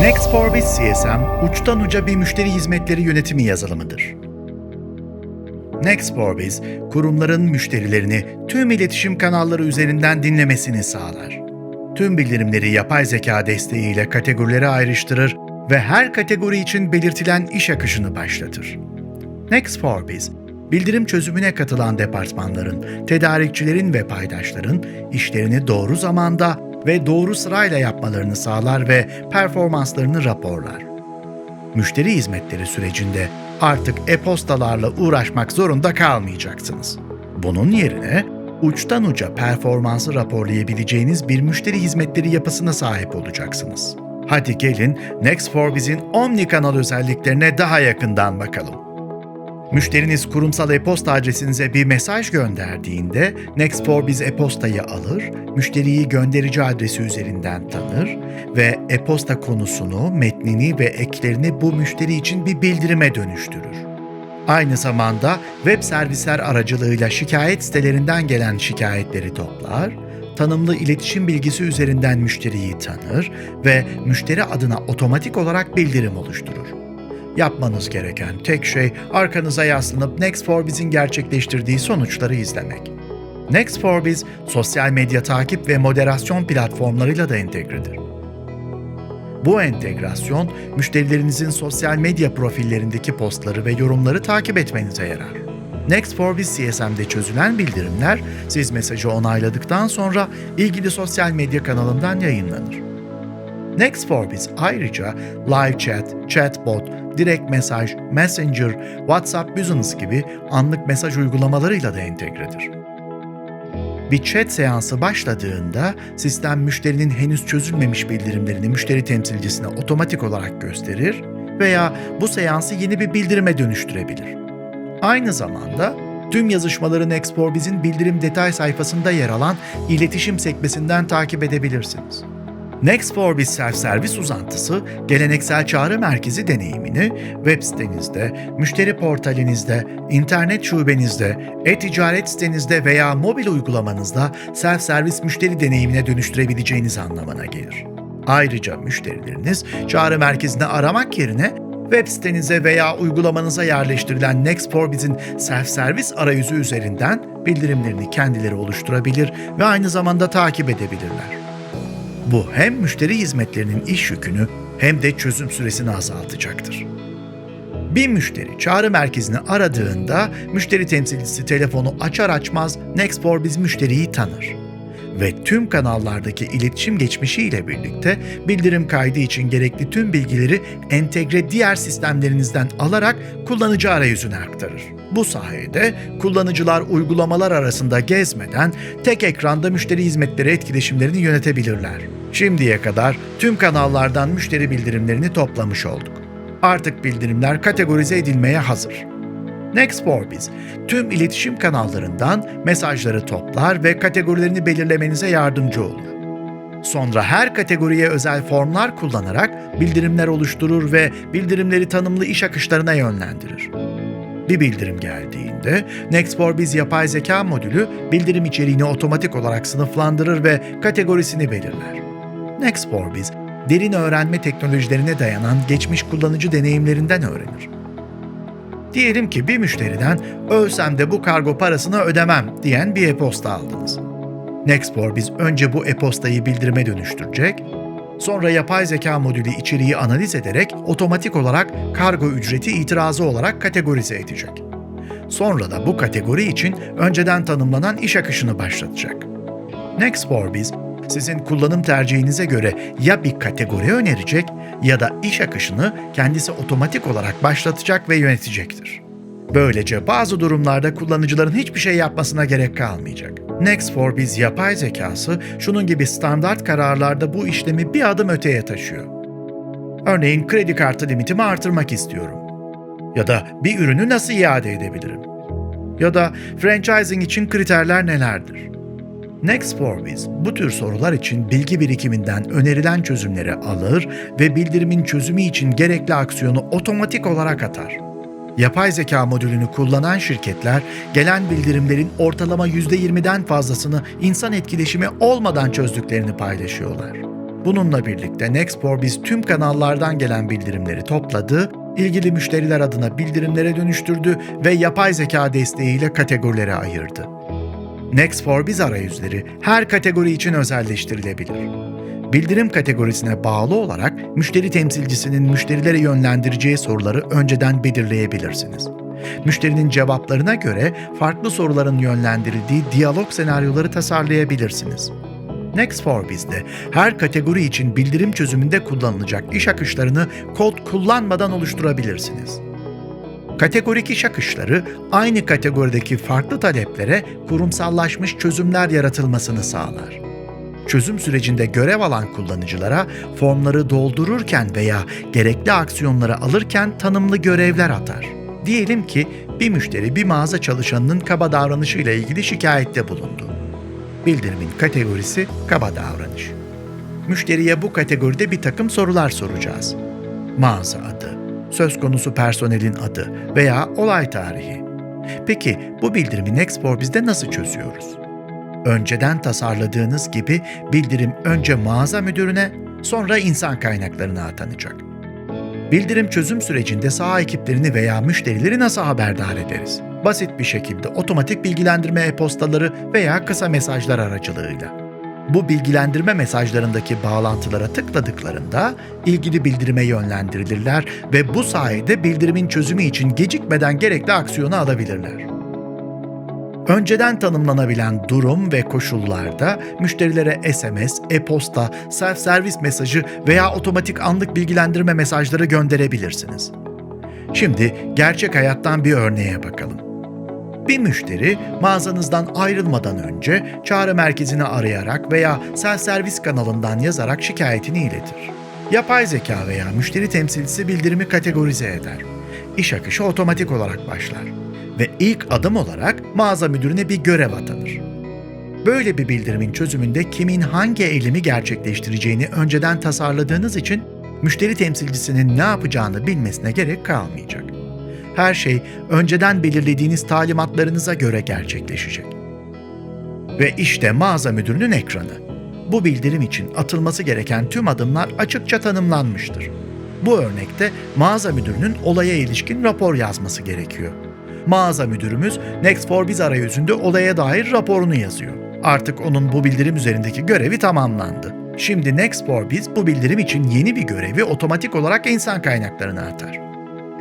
Next for Biz CSM, uçtan uca bir müşteri hizmetleri yönetimi yazılımıdır. Next for Biz, kurumların müşterilerini tüm iletişim kanalları üzerinden dinlemesini sağlar. Tüm bildirimleri yapay zeka desteğiyle kategorilere ayrıştırır ve her kategori için belirtilen iş akışını başlatır. Next for Biz, bildirim çözümüne katılan departmanların, tedarikçilerin ve paydaşların işlerini doğru zamanda ve doğru sırayla yapmalarını sağlar ve performanslarını raporlar. Müşteri hizmetleri sürecinde artık e-postalarla uğraşmak zorunda kalmayacaksınız. Bunun yerine uçtan uca performansı raporlayabileceğiniz bir müşteri hizmetleri yapısına sahip olacaksınız. Hadi gelin Next for Biz'in Omni kanal özelliklerine daha yakından bakalım. Müşteriniz kurumsal e-posta adresinize bir mesaj gönderdiğinde Next for Biz e-postayı alır, müşteriyi gönderici adresi üzerinden tanır ve e-posta konusunu, metnini ve eklerini bu müşteri için bir bildirime dönüştürür. Aynı zamanda web servisler aracılığıyla şikayet sitelerinden gelen şikayetleri toplar, tanımlı iletişim bilgisi üzerinden müşteriyi tanır ve müşteri adına otomatik olarak bildirim oluşturur. Yapmanız gereken tek şey arkanıza yaslanıp Next for Biz'in gerçekleştirdiği sonuçları izlemek. Next for Biz, sosyal medya takip ve moderasyon platformlarıyla da entegredir. Bu entegrasyon, müşterilerinizin sosyal medya profillerindeki postları ve yorumları takip etmenize yarar. Next for Biz CSM'de çözülen bildirimler, siz mesajı onayladıktan sonra ilgili sosyal medya kanalından yayınlanır. Next for Biz ayrıca live chat, chatbot, direkt mesaj, messenger, WhatsApp Business gibi anlık mesaj uygulamalarıyla da entegredir. Bir chat seansı başladığında sistem müşterinin henüz çözülmemiş bildirimlerini müşteri temsilcisine otomatik olarak gösterir veya bu seansı yeni bir bildirime dönüştürebilir. Aynı zamanda tüm yazışmaları Next for Biz'in bildirim detay sayfasında yer alan iletişim sekmesinden takip edebilirsiniz. Next for Biz self-servis uzantısı, geleneksel çağrı merkezi deneyimini web sitenizde, müşteri portalinizde, internet şubenizde, e-ticaret sitenizde veya mobil uygulamanızda self-servis müşteri deneyimine dönüştürebileceğiniz anlamına gelir. Ayrıca müşterileriniz çağrı merkezini aramak yerine web sitenize veya uygulamanıza yerleştirilen Next for Biz'in self-servis arayüzü üzerinden bildirimlerini kendileri oluşturabilir ve aynı zamanda takip edebilirler. Bu hem müşteri hizmetlerinin iş yükünü hem de çözüm süresini azaltacaktır. Bir müşteri çağrı merkezini aradığında müşteri temsilcisi telefonu açar açmaz Next for Biz müşteriyi tanır ve tüm kanallardaki iletişim geçmişiyle birlikte bildirim kaydı için gerekli tüm bilgileri entegre diğer sistemlerinizden alarak kullanıcı arayüzüne aktarır. Bu sayede kullanıcılar uygulamalar arasında gezmeden tek ekranda müşteri hizmetleri etkileşimlerini yönetebilirler. Şimdiye kadar tüm kanallardan müşteri bildirimlerini toplamış olduk. Artık bildirimler kategorize edilmeye hazır. Next Biz, tüm iletişim kanallarından mesajları toplar ve kategorilerini belirlemenize yardımcı olur. Sonra her kategoriye özel formlar kullanarak bildirimler oluşturur ve bildirimleri tanımlı iş akışlarına yönlendirir. Bir bildirim geldiğinde Next for Biz yapay zeka modülü bildirim içeriğini otomatik olarak sınıflandırır ve kategorisini belirler. Next Biz, derin öğrenme teknolojilerine dayanan geçmiş kullanıcı deneyimlerinden öğrenir. Diyelim ki bir müşteriden ölsem de bu kargo parasını ödemem diyen bir e-posta aldınız. Next for Biz önce bu e-postayı bildirime dönüştürecek, sonra yapay zeka modülü içeriği analiz ederek otomatik olarak kargo ücreti itirazı olarak kategorize edecek. Sonra da bu kategori için önceden tanımlanan iş akışını başlatacak. Next for Biz sizin kullanım tercihinize göre ya bir kategori önerecek ya da iş akışını kendisi otomatik olarak başlatacak ve yönetecektir. Böylece bazı durumlarda kullanıcıların hiçbir şey yapmasına gerek kalmayacak. Next for Biz yapay zekası şunun gibi standart kararlarda bu işlemi bir adım öteye taşıyor. Örneğin kredi kartı limitimi artırmak istiyorum. Ya da bir ürünü nasıl iade edebilirim? Ya da franchising için kriterler nelerdir? Next for Biz bu tür sorular için bilgi birikiminden önerilen çözümleri alır ve bildirimin çözümü için gerekli aksiyonu otomatik olarak atar. Yapay zeka modülünü kullanan şirketler gelen bildirimlerin ortalama %20'den fazlasını insan etkileşimi olmadan çözdüklerini paylaşıyorlar. Bununla birlikte Nextporbiz tüm kanallardan gelen bildirimleri topladı, ilgili müşteriler adına bildirimlere dönüştürdü ve yapay zeka desteğiyle kategorilere ayırdı. Next4Biz arayüzleri her kategori için özelleştirilebilir. Bildirim kategorisine bağlı olarak müşteri temsilcisinin müşterilere yönlendireceği soruları önceden belirleyebilirsiniz. Müşterinin cevaplarına göre farklı soruların yönlendirildiği diyalog senaryoları tasarlayabilirsiniz. Next4Biz'de her kategori için bildirim çözümünde kullanılacak iş akışlarını kod kullanmadan oluşturabilirsiniz. Kategorik iş akışları aynı kategorideki farklı taleplere kurumsallaşmış çözümler yaratılmasını sağlar. Çözüm sürecinde görev alan kullanıcılara formları doldururken veya gerekli aksiyonları alırken tanımlı görevler atar. Diyelim ki bir müşteri bir mağaza çalışanının kaba davranışıyla ilgili şikayette bulundu. Bildirimin kategorisi kaba davranış. Müşteriye bu kategoride bir takım sorular soracağız. Mağaza adı, söz konusu personelin adı veya olay tarihi. Peki bu bildirimi Nextport bizde nasıl çözüyoruz? Önceden tasarladığınız gibi bildirim önce mağaza müdürüne, sonra insan kaynaklarına atanacak. Bildirim çözüm sürecinde saha ekiplerini veya müşterileri nasıl haberdar ederiz? Basit bir şekilde otomatik bilgilendirme e-postaları veya kısa mesajlar aracılığıyla. Bu bilgilendirme mesajlarındaki bağlantılara tıkladıklarında ilgili bildirime yönlendirilirler ve bu sayede bildirimin çözümü için gecikmeden gerekli aksiyonu alabilirler. Önceden tanımlanabilen durum ve koşullarda müşterilere SMS, e-posta, self-servis mesajı veya otomatik anlık bilgilendirme mesajları gönderebilirsiniz. Şimdi gerçek hayattan bir örneğe bakalım. Bir müşteri mağazanızdan ayrılmadan önce çağrı merkezini arayarak veya self-servis kanalından yazarak şikayetini iletir. Yapay zeka veya müşteri temsilcisi bildirimi kategorize eder. İş akışı otomatik olarak başlar ve ilk adım olarak mağaza müdürüne bir görev atanır. Böyle bir bildirimin çözümünde kimin hangi eylemi gerçekleştireceğini önceden tasarladığınız için müşteri temsilcisinin ne yapacağını bilmesine gerek kalmayacak. Her şey önceden belirlediğiniz talimatlarınıza göre gerçekleşecek. Ve işte mağaza müdürünün ekranı. Bu bildirim için atılması gereken tüm adımlar açıkça tanımlanmıştır. Bu örnekte mağaza müdürünün olaya ilişkin rapor yazması gerekiyor. Mağaza müdürümüz Next4Biz arayüzünde olaya dair raporunu yazıyor. Artık onun bu bildirim üzerindeki görevi tamamlandı. Şimdi Next4Biz bu bildirim için yeni bir görevi otomatik olarak insan kaynaklarına atar.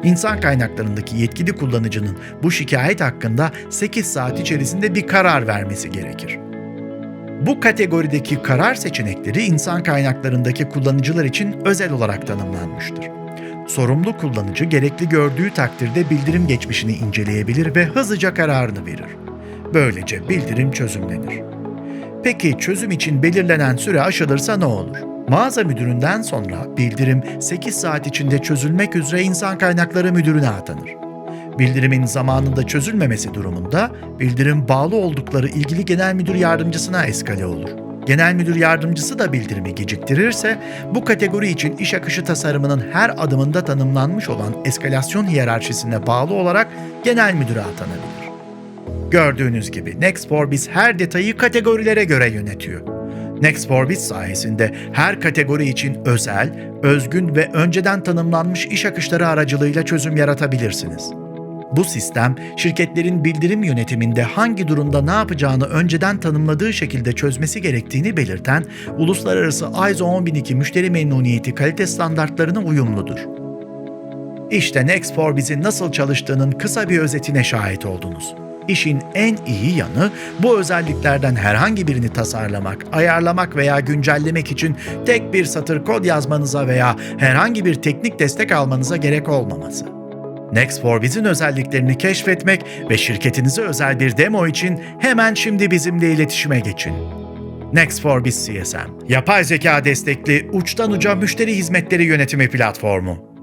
İnsan kaynaklarındaki yetkili kullanıcının bu şikayet hakkında 8 saat içerisinde bir karar vermesi gerekir. Bu kategorideki karar seçenekleri insan kaynaklarındaki kullanıcılar için özel olarak tanımlanmıştır. Sorumlu kullanıcı gerekli gördüğü takdirde bildirim geçmişini inceleyebilir ve hızlıca kararını verir. Böylece bildirim çözümlenir. Peki çözüm için belirlenen süre aşılırsa ne olur? Mağaza müdüründen sonra bildirim 8 saat içinde çözülmek üzere insan kaynakları müdürüne atanır. Bildirimin zamanında çözülmemesi durumunda bildirim bağlı oldukları ilgili genel müdür yardımcısına eskale olur. Genel müdür yardımcısı da bildirimi geciktirirse bu kategori için iş akışı tasarımının her adımında tanımlanmış olan eskalasyon hiyerarşisine bağlı olarak genel müdüre atanabilir. Gördüğünüz gibi Next4Biz her detayı kategorilere göre yönetiyor. Next4Biz sayesinde her kategori için özel, özgün ve önceden tanımlanmış iş akışları aracılığıyla çözüm yaratabilirsiniz. Bu sistem, şirketlerin bildirim yönetiminde hangi durumda ne yapacağını önceden tanımladığı şekilde çözmesi gerektiğini belirten uluslararası ISO 10002 müşteri memnuniyeti kalite standartlarına uyumludur. İşte Next4Biz'in nasıl çalıştığının kısa bir özetine şahit oldunuz. İşin en iyi yanı bu özelliklerden herhangi birini tasarlamak, ayarlamak veya güncellemek için tek bir satır kod yazmanıza veya herhangi bir teknik destek almanıza gerek olmaması. Next4Biz'in özelliklerini keşfetmek ve şirketinize özel bir demo için hemen şimdi bizimle iletişime geçin. Next4Biz CSM, yapay zeka destekli uçtan uca müşteri hizmetleri yönetimi platformu.